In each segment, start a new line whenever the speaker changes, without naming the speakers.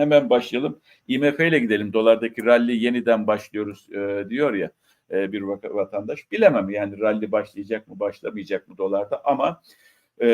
Hemen başlayalım. IMF ile gidelim. Dolardaki rally yeniden başlıyoruz e, diyor ya e, bir vatandaş. Bilemem yani rally başlayacak mı başlamayacak mı dolarda ama e,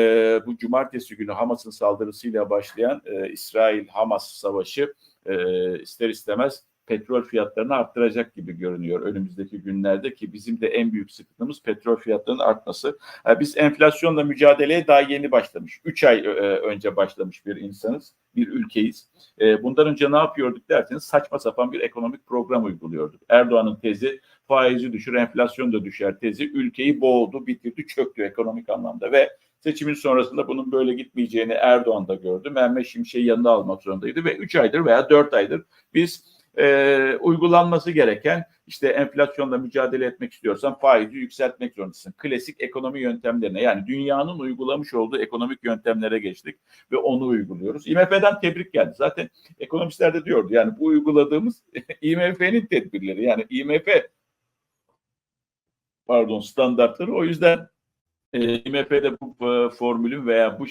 bu cumartesi günü Hamas'ın saldırısıyla başlayan e, İsrail-Hamas savaşı e, ister istemez petrol fiyatlarını arttıracak gibi görünüyor önümüzdeki günlerde ki bizim de en büyük sıkıntımız petrol fiyatlarının artması. Biz enflasyonla mücadeleye daha yeni başlamış. 3 ay e, önce başlamış bir insanız, bir ülkeyiz. E, Bundan önce ne yapıyorduk derseniz saçma sapan bir ekonomik program uyguluyorduk. Erdoğan'ın tezi faizi düşür, enflasyon da düşer tezi ülkeyi boğdu, bitirdi, çöktü ekonomik anlamda ve seçimin sonrasında bunun böyle gitmeyeceğini Erdoğan da gördü. Mehmet Şimşek'i yanına almak zorundaydı ve 3 aydır veya 4 aydır biz e, uygulanması gereken işte enflasyonla mücadele etmek istiyorsan faizi yükseltmek zorundasın. Klasik ekonomi yöntemlerine yani dünyanın uygulamış olduğu ekonomik yöntemlere geçtik ve onu uyguluyoruz. IMF'den tebrik geldi. Zaten ekonomistler de diyordu yani bu uyguladığımız IMF'nin tedbirleri yani IMF pardon standartları o yüzden e, IMF'de bu e, formülün veya bu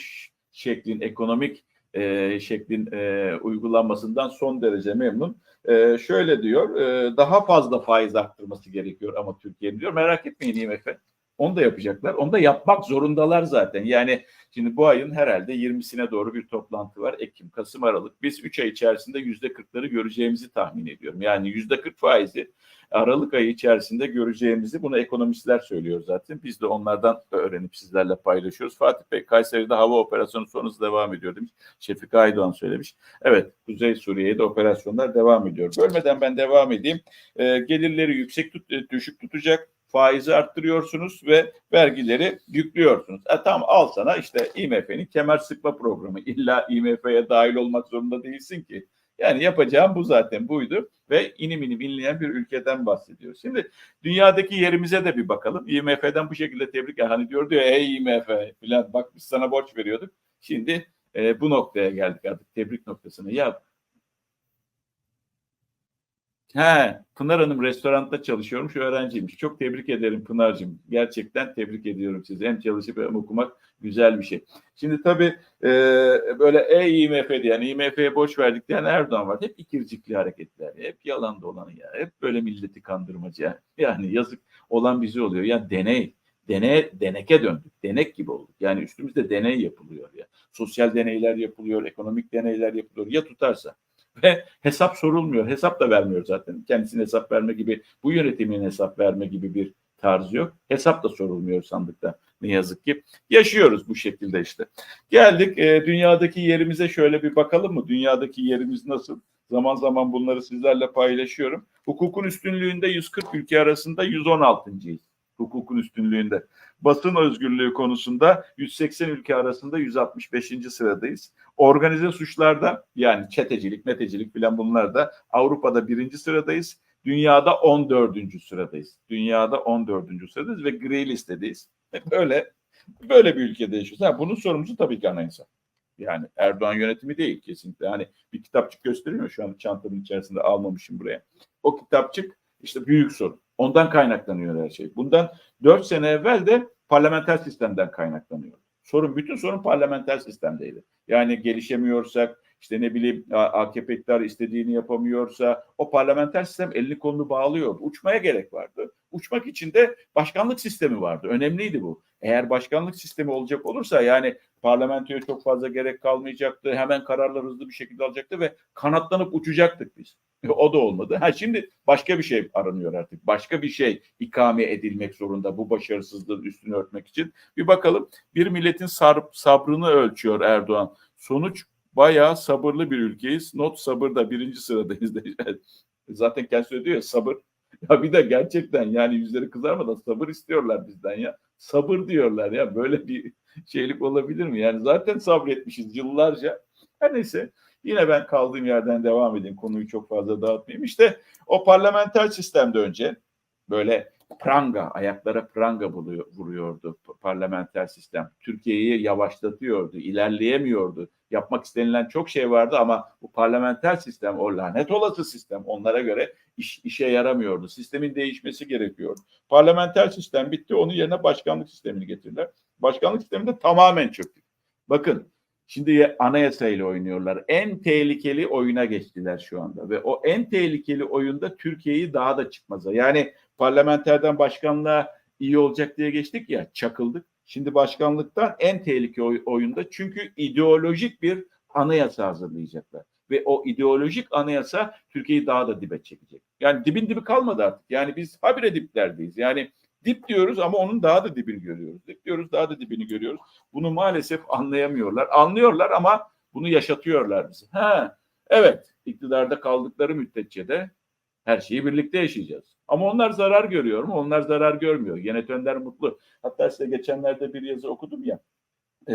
şeklin ekonomik e, şeklin e, uygulanmasından son derece memnun. E, şöyle diyor, e, daha fazla faiz arttırması gerekiyor ama Türkiye'nin diyor. Merak etmeyin IMF. Onu da yapacaklar. Onu da yapmak zorundalar zaten. Yani şimdi bu ayın herhalde 20'sine doğru bir toplantı var. Ekim, Kasım, Aralık. Biz 3 ay içerisinde yüzde 40'ları göreceğimizi tahmin ediyorum. Yani yüzde 40 faizi Aralık ayı içerisinde göreceğimizi bunu ekonomistler söylüyor zaten. Biz de onlardan öğrenip sizlerle paylaşıyoruz. Fatih Bey Kayseri'de hava operasyonu sonrası devam ediyor demiş. Şefik Aydoğan söylemiş. Evet Kuzey Suriye'de operasyonlar devam ediyor. Bölmeden ben devam edeyim. Ee, gelirleri yüksek tut, e, düşük tutacak. Faizi arttırıyorsunuz ve vergileri yüklüyorsunuz. E, tamam al sana işte IMF'nin kemer sıkma programı. İlla IMF'ye dahil olmak zorunda değilsin ki. Yani yapacağım bu zaten buydu ve inim inim inleyen bir ülkeden bahsediyoruz. Şimdi dünyadaki yerimize de bir bakalım. IMF'den bu şekilde tebrik hani diyordu ya ey IMF filan bak biz sana borç veriyorduk. Şimdi e, bu noktaya geldik artık tebrik noktasına. Ya He, Pınar Hanım restoranda çalışıyormuş, öğrenciymiş. Çok tebrik ederim Pınar'cığım. Gerçekten tebrik ediyorum sizi. Hem çalışıp hem okumak güzel bir şey. Şimdi tabii e, böyle e IMF diyen, IMF'ye borç verdik diyen Erdoğan var. Hep ikircikli hareketler. Hep yalan dolanı ya. Hep böyle milleti kandırmacı ya. Yani yazık olan bize oluyor. Ya deney. Deney, deneke döndük. Denek gibi olduk. Yani üstümüzde deney yapılıyor ya. Sosyal deneyler yapılıyor, ekonomik deneyler yapılıyor. Ya tutarsa ve hesap sorulmuyor. Hesap da vermiyor zaten. Kendisine hesap verme gibi, bu yönetimin hesap verme gibi bir tarzı yok. Hesap da sorulmuyor sandıkta ne yazık ki. Yaşıyoruz bu şekilde işte. Geldik e, dünyadaki yerimize şöyle bir bakalım mı? Dünyadaki yerimiz nasıl? Zaman zaman bunları sizlerle paylaşıyorum. Hukukun üstünlüğünde 140 ülke arasında 116.yiz. Hukukun üstünlüğünde. Basın özgürlüğü konusunda 180 ülke arasında 165. sıradayız. Organize suçlarda yani çetecilik, metecilik filan bunlarda Avrupa'da birinci sıradayız. Dünyada 14. sıradayız. Dünyada 14. sıradayız ve gri listedeyiz. Böyle böyle bir ülkede yaşıyoruz. Ha, bunun sorumlusu tabii ki anayasa. Yani Erdoğan yönetimi değil kesinlikle. Hani bir kitapçık gösteriyor şu an çantamın içerisinde almamışım buraya. O kitapçık işte büyük sorun. Ondan kaynaklanıyor her şey. Bundan 4 sene evvel de parlamenter sistemden kaynaklanıyor. Sorun bütün sorun parlamenter sistemdeydi. Yani gelişemiyorsak işte ne bileyim AKP iktidar istediğini yapamıyorsa o parlamenter sistem elini kolunu bağlıyordu. Uçmaya gerek vardı. Uçmak için de başkanlık sistemi vardı. Önemliydi bu. Eğer başkanlık sistemi olacak olursa yani parlamentoya çok fazla gerek kalmayacaktı. Hemen kararlar hızlı bir şekilde alacaktı ve kanatlanıp uçacaktık biz. O da olmadı. Ha şimdi başka bir şey aranıyor artık. Başka bir şey ikame edilmek zorunda bu başarısızlığın üstünü örtmek için. Bir bakalım bir milletin sabrını ölçüyor Erdoğan. Sonuç bayağı sabırlı bir ülkeyiz. Not sabırda birinci sıradayız. Zaten kendisi diyor ya sabır. Ya bir de gerçekten yani yüzleri kızarmadan sabır istiyorlar bizden ya. Sabır diyorlar ya böyle bir şeylik olabilir mi? Yani zaten sabretmişiz yıllarca. Her neyse yine ben kaldığım yerden devam edeyim. Konuyu çok fazla dağıtmayayım. İşte o parlamenter sistemde önce böyle pranga, ayaklara pranga vuruyordu parlamenter sistem. Türkiye'yi yavaşlatıyordu, ilerleyemiyordu. Yapmak istenilen çok şey vardı ama bu parlamenter sistem, o lanet olası sistem onlara göre iş, işe yaramıyordu. Sistemin değişmesi gerekiyordu. Parlamenter sistem bitti, onun yerine başkanlık sistemini getirdiler. Başkanlık sistemi de tamamen çöktü. Bakın Şimdi anayasayla oynuyorlar. En tehlikeli oyuna geçtiler şu anda ve o en tehlikeli oyunda Türkiye'yi daha da çıkmaza. Yani parlamenterden başkanlığa iyi olacak diye geçtik ya çakıldık. Şimdi başkanlıktan en tehlikeli oyunda çünkü ideolojik bir anayasa hazırlayacaklar. Ve o ideolojik anayasa Türkiye'yi daha da dibe çekecek. Yani dibin dibi kalmadı artık. Yani biz habire diplerdeyiz. Yani dip diyoruz ama onun daha da dibini görüyoruz. Dip diyoruz daha da dibini görüyoruz. Bunu maalesef anlayamıyorlar. Anlıyorlar ama bunu yaşatıyorlar bize. Ha, evet iktidarda kaldıkları müddetçe de her şeyi birlikte yaşayacağız. Ama onlar zarar görüyor mu? Onlar zarar görmüyor. Yönetenler mutlu. Hatta size geçenlerde bir yazı okudum ya. E,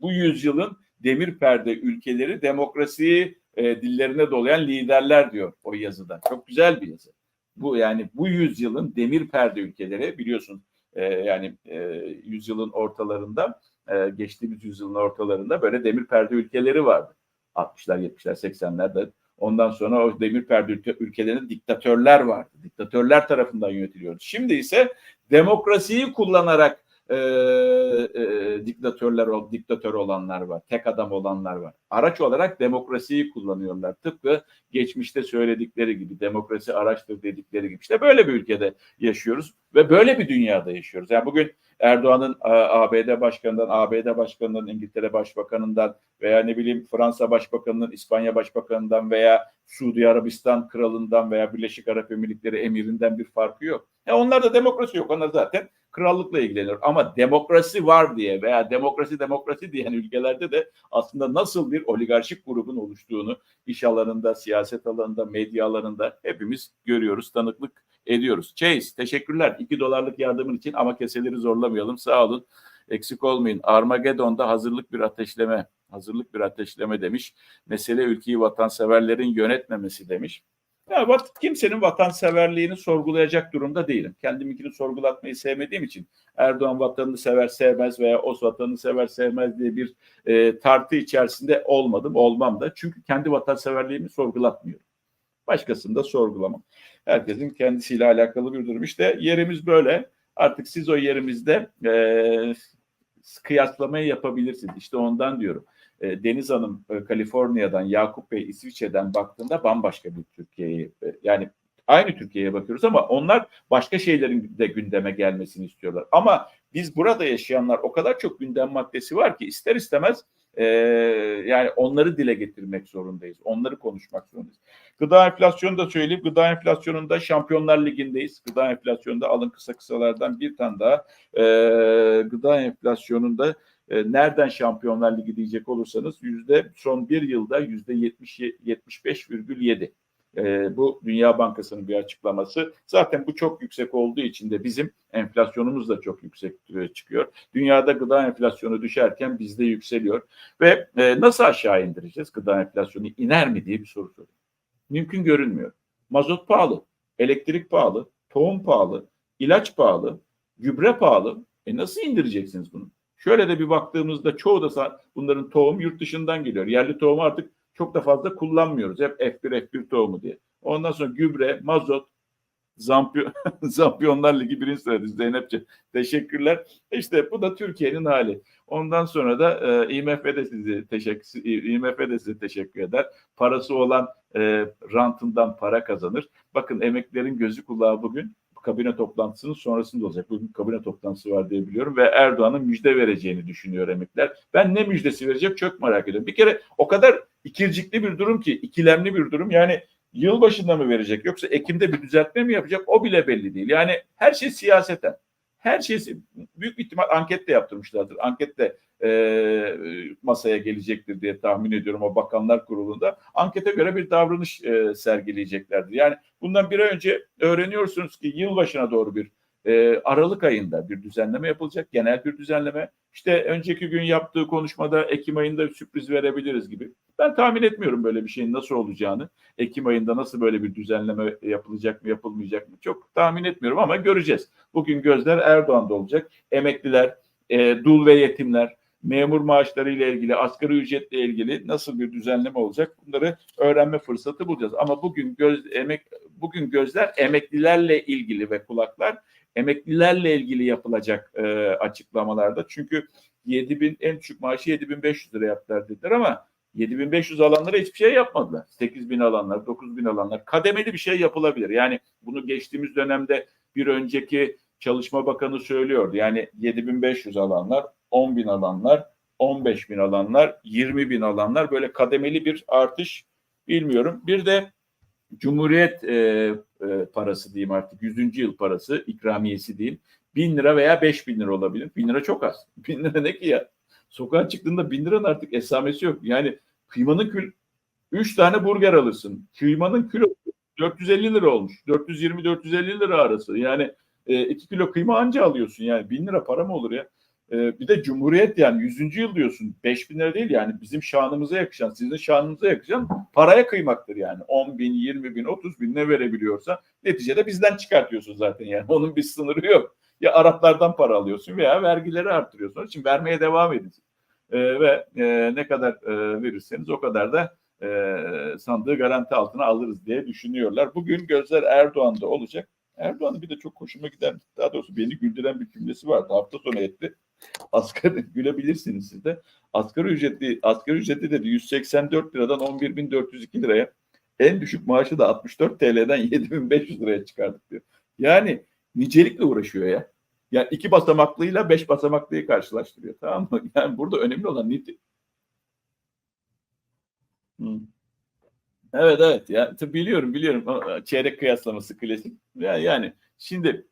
bu yüzyılın demir perde ülkeleri demokrasiyi e, dillerine dolayan liderler diyor o yazıda. Çok güzel bir yazı. Bu yani bu yüzyılın demir perde ülkeleri biliyorsun e, yani e, yüzyılın ortalarında e, geçtiğimiz yüzyılın ortalarında böyle demir perde ülkeleri vardı. 60'lar, 70'ler, 80'lerde. Ondan sonra o demir perde ülke, ülkelerinde diktatörler vardı. Diktatörler tarafından yönetiliyordu. Şimdi ise demokrasiyi kullanarak e, e, diktatörler diktatör olanlar var, tek adam olanlar var. Araç olarak demokrasiyi kullanıyorlar. Tıpkı geçmişte söyledikleri gibi demokrasi araçtır dedikleri gibi. İşte böyle bir ülkede yaşıyoruz ve böyle bir dünyada yaşıyoruz. Yani bugün Erdoğan'ın ABD başkanından, ABD başkanından, İngiltere başbakanından veya ne bileyim Fransa başbakanının, İspanya başbakanından veya Suudi Arabistan kralından veya Birleşik Arap Emirlikleri emirinden bir farkı yok. Ya onlarda demokrasi yok. Onlar zaten krallıkla ilgileniyor. Ama demokrasi var diye veya demokrasi demokrasi diyen ülkelerde de aslında nasıl bir oligarşik grubun oluştuğunu iş alanında, siyaset alanında, medya alanında hepimiz görüyoruz, tanıklık ediyoruz. Chase teşekkürler 2 dolarlık yardımın için ama keseleri zorlamayalım. Sağ olun. Eksik olmayın. Armageddon'da hazırlık bir ateşleme. Hazırlık bir ateşleme demiş. Mesele ülkeyi vatanseverlerin yönetmemesi demiş. Ya kimsenin vatanseverliğini sorgulayacak durumda değilim. Kendiminkini sorgulatmayı sevmediğim için Erdoğan vatanını sever sevmez veya o vatanını sever sevmez diye bir e, tartı içerisinde olmadım, olmam da. Çünkü kendi vatanseverliğimi sorgulatmıyorum. Başkasını da sorgulamam. Herkesin kendisiyle alakalı bir durum. İşte yerimiz böyle. Artık siz o yerimizde e, kıyaslamayı yapabilirsiniz. İşte ondan diyorum. E, Deniz Hanım e, Kaliforniya'dan, Yakup Bey İsviçre'den baktığında bambaşka bir Türkiye'yi e, yani aynı Türkiye'ye bakıyoruz ama onlar başka şeylerin de gündeme gelmesini istiyorlar. Ama biz burada yaşayanlar o kadar çok gündem maddesi var ki ister istemez e, yani onları dile getirmek zorundayız. Onları konuşmak zorundayız. Gıda enflasyonu da söyleyeyim. Gıda enflasyonunda Şampiyonlar Ligi'ndeyiz. Gıda enflasyonunda alın kısa kısalardan bir tane daha. E, gıda enflasyonunda e, nereden Şampiyonlar Ligi diyecek olursanız yüzde son bir yılda yüzde 75,7. E, bu Dünya Bankası'nın bir açıklaması. Zaten bu çok yüksek olduğu için de bizim enflasyonumuz da çok yüksek e, çıkıyor. Dünyada gıda enflasyonu düşerken bizde yükseliyor. Ve e, nasıl aşağı indireceğiz gıda enflasyonu? iner mi diye bir soru soruyor. Mümkün görünmüyor. Mazot pahalı, elektrik pahalı, tohum pahalı, ilaç pahalı, gübre pahalı. E nasıl indireceksiniz bunu? Şöyle de bir baktığımızda çoğu da bunların tohum yurt dışından geliyor. Yerli tohumu artık çok da fazla kullanmıyoruz. Hep F1 F1 tohumu diye. Ondan sonra gübre, mazot, Zampiyon, Zampiyonlar Ligi birinci sırada Zeynepçe. Teşekkürler. İşte bu da Türkiye'nin hali. Ondan sonra da e, IMF de sizi teşekkür IMF de size teşekkür eder. Parası olan e, rantından para kazanır. Bakın emeklerin gözü kulağı bugün kabine toplantısının sonrasında olacak. Bugün kabine toplantısı var diye biliyorum ve Erdoğan'ın müjde vereceğini düşünüyor emekler. Ben ne müjdesi verecek çok merak ediyorum. Bir kere o kadar ikircikli bir durum ki, ikilemli bir durum. Yani yılbaşında mı verecek yoksa Ekim'de bir düzeltme mi yapacak o bile belli değil. Yani her şey siyaseten. Her şey büyük ihtimal anket de yaptırmışlardır. Anket de e, masaya gelecektir diye tahmin ediyorum o bakanlar kurulunda. Ankete göre bir davranış e, sergileyeceklerdir. Yani bundan bir ay önce öğreniyorsunuz ki yılbaşına doğru bir e, Aralık ayında bir düzenleme yapılacak. Genel bir düzenleme. İşte önceki gün yaptığı konuşmada Ekim ayında bir sürpriz verebiliriz gibi. Ben tahmin etmiyorum böyle bir şeyin nasıl olacağını. Ekim ayında nasıl böyle bir düzenleme yapılacak mı yapılmayacak mı çok tahmin etmiyorum ama göreceğiz. Bugün gözler Erdoğan'da olacak. Emekliler, e, dul ve yetimler, memur maaşları ile ilgili, asgari ücretle ilgili nasıl bir düzenleme olacak? Bunları öğrenme fırsatı bulacağız. Ama bugün göz emek bugün gözler emeklilerle ilgili ve kulaklar emeklilerle ilgili yapılacak e, açıklamalarda. Çünkü 7000 en düşük maaşı 7500 lira yaptılar dediler ama 7500 alanlara hiçbir şey yapmadılar. 8000 alanlar, 9000 alanlar kademeli bir şey yapılabilir. Yani bunu geçtiğimiz dönemde bir önceki Çalışma Bakanı söylüyordu. Yani 7500 alanlar, 10.000 alanlar, 15.000 alanlar, 20.000 alanlar böyle kademeli bir artış bilmiyorum. Bir de Cumhuriyet e, e, parası diyeyim artık 100. yıl parası ikramiyesi diyeyim. 1000 lira veya 5000 lira olabilir. 1000 lira çok az. 1000 lira ne ki ya? Sokağa çıktığında 1000 liranın artık esamesi yok. Yani kıymanın kül 3 tane burger alırsın. Kıymanın kilo 450 lira olmuş. 420-450 lira arası. Yani 2 e, kilo kıyma anca alıyorsun. Yani 1000 lira para mı olur ya? E, bir de Cumhuriyet yani 100. yıl diyorsun. 5000 lira değil yani bizim şanımıza yakışan, sizin şanınıza yakışan paraya kıymaktır yani. 10 bin, 20 bin, 30 bin ne verebiliyorsa neticede bizden çıkartıyorsun zaten yani. Onun bir sınırı yok. Ya Araplardan para alıyorsun veya vergileri artırıyorsun. Onun için vermeye devam edeceksin. E, ve e, ne kadar e, verirseniz o kadar da e, sandığı garanti altına alırız diye düşünüyorlar. Bugün gözler Erdoğan'da olacak. Erdoğan'ın bir de çok hoşuma giden, daha doğrusu beni güldüren bir cümlesi vardı. Hafta sonu etti. Asgari gülebilirsiniz siz de. Asgari ücretli, asgari ücretli dedi 184 liradan 11.402 liraya. En düşük maaşı da 64 TL'den 7500 liraya çıkardık diyor. Yani nicelikle uğraşıyor ya. Yani iki basamaklıyla beş basamaklıyı karşılaştırıyor. Tamam mı? Yani burada önemli olan nitelik. Hmm. Evet evet ya biliyorum biliyorum çeyrek kıyaslaması klasik. Yani, yani şimdi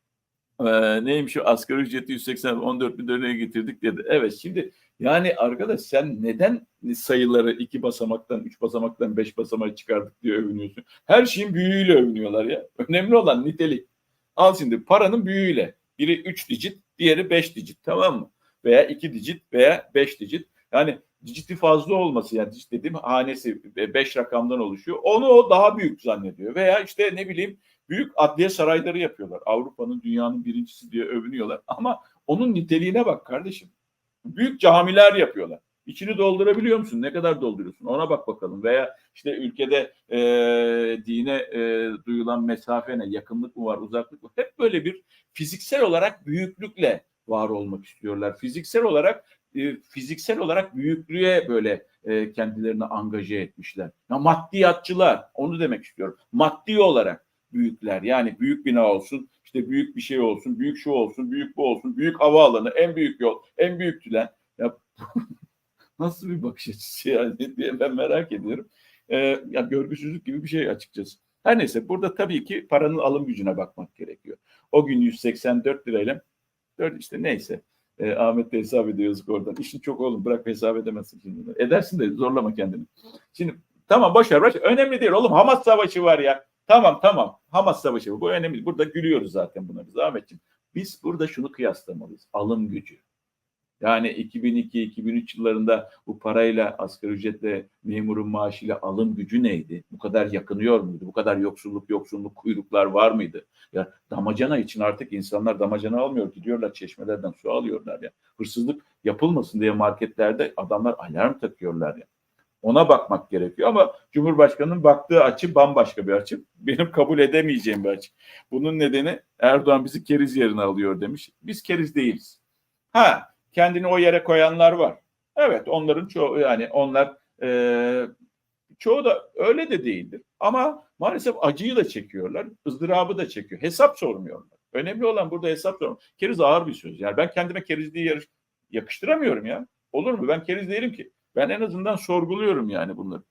e, neymiş o asgari ücreti 180 14 bin liraya getirdik dedi. Evet şimdi yani arkadaş sen neden sayıları iki basamaktan, üç basamaktan, beş basamağa çıkardık diye övünüyorsun? Her şeyin büyüğüyle övünüyorlar ya. Önemli olan nitelik. Al şimdi paranın büyüğüyle. Biri üç digit, diğeri beş digit tamam mı? Veya iki digit veya beş digit. Yani digiti fazla olması yani digit dediğim hanesi 5 rakamdan oluşuyor. Onu o daha büyük zannediyor. Veya işte ne bileyim büyük adliye sarayları yapıyorlar. Avrupa'nın dünyanın birincisi diye övünüyorlar. Ama onun niteliğine bak kardeşim. Büyük camiler yapıyorlar. İçini doldurabiliyor musun? Ne kadar dolduruyorsun? Ona bak bakalım. Veya işte ülkede e, dine e, duyulan mesafe ne? Yakınlık mı var? Uzaklık mı? Hep böyle bir fiziksel olarak büyüklükle var olmak istiyorlar. Fiziksel olarak e, fiziksel olarak büyüklüğe böyle e, kendilerini angaje etmişler. Ya maddiyatçılar onu demek istiyorum. Maddi olarak büyükler yani büyük bina olsun işte büyük bir şey olsun büyük şu olsun büyük bu olsun büyük havaalanı en büyük yol en büyük tülen ya nasıl bir bakış açısı yani diye ben merak ediyorum. Ee, ya görgüsüzlük gibi bir şey açıkçası. Her neyse burada tabii ki paranın alım gücüne bakmak gerekiyor. O gün 184 lirayla 4 işte neyse e, Ahmet de hesap ediyor yazık oradan. İşin çok oğlum bırak hesap edemezsin şimdi. Edersin de zorlama kendini. Şimdi tamam boş ver. Boş, önemli değil oğlum Hamas savaşı var ya. Tamam tamam Hamas savaşı bu önemli. Burada gülüyoruz zaten buna biz Ahmetciğim. Biz burada şunu kıyaslamalıyız. Alım gücü. Yani 2002-2003 yıllarında bu parayla asgari ücretle memurun maaşıyla alım gücü neydi? Bu kadar yakınıyor muydu? Bu kadar yoksulluk, yoksulluk, kuyruklar var mıydı? Ya damacana için artık insanlar damacana almıyor. Gidiyorlar çeşmelerden su alıyorlar ya. Hırsızlık yapılmasın diye marketlerde adamlar alarm takıyorlar ya. Ona bakmak gerekiyor ama Cumhurbaşkanı'nın baktığı açı bambaşka bir açı. Benim kabul edemeyeceğim bir açı. Bunun nedeni Erdoğan bizi keriz yerine alıyor demiş. Biz keriz değiliz. Ha kendini o yere koyanlar var. Evet onların çoğu yani onlar e, çoğu da öyle de değildir. Ama maalesef acıyı da çekiyorlar, ızdırabı da çekiyor. Hesap sormuyorlar. Önemli olan burada hesap sormak. Keriz ağır bir söz. Yani ben kendime kerizliği yarış, yakıştıramıyorum ya. Olur mu? Ben keriz değilim ki. Ben en azından sorguluyorum yani bunları.